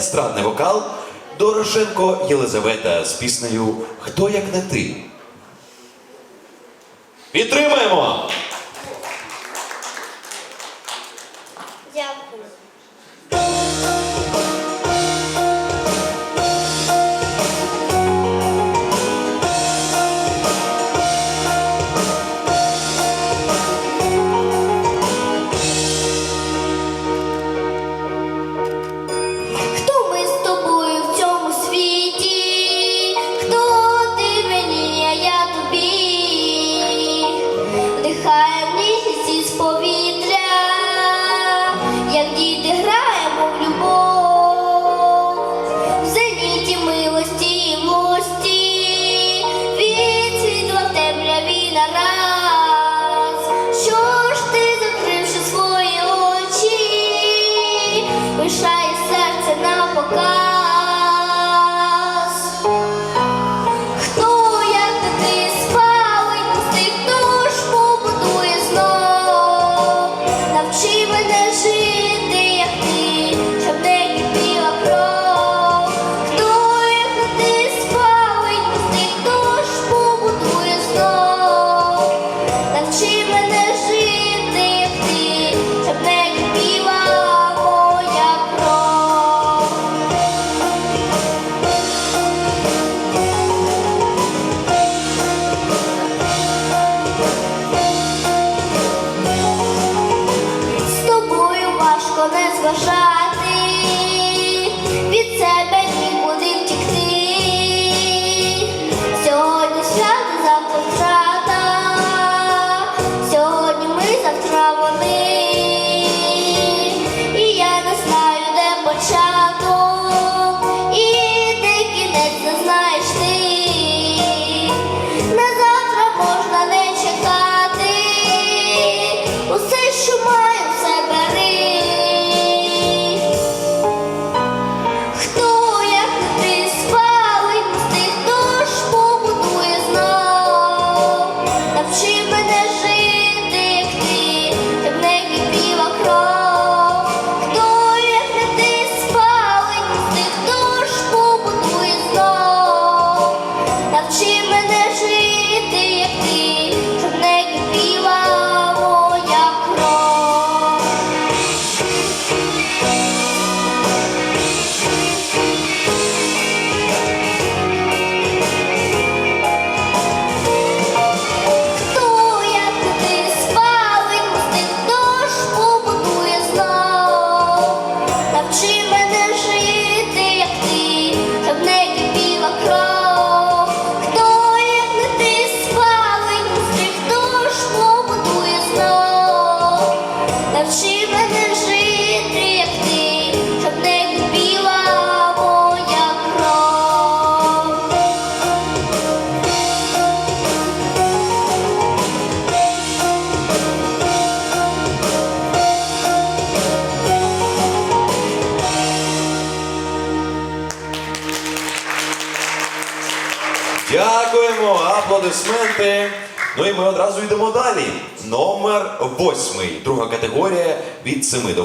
естрадний вокал Дорошенко Єлизавета з піснею Хто як не ти? Підтримаємо! Дякуємо, аплодисменти. Ну і ми одразу йдемо далі. Номер восьмий. Друга категорія від семи до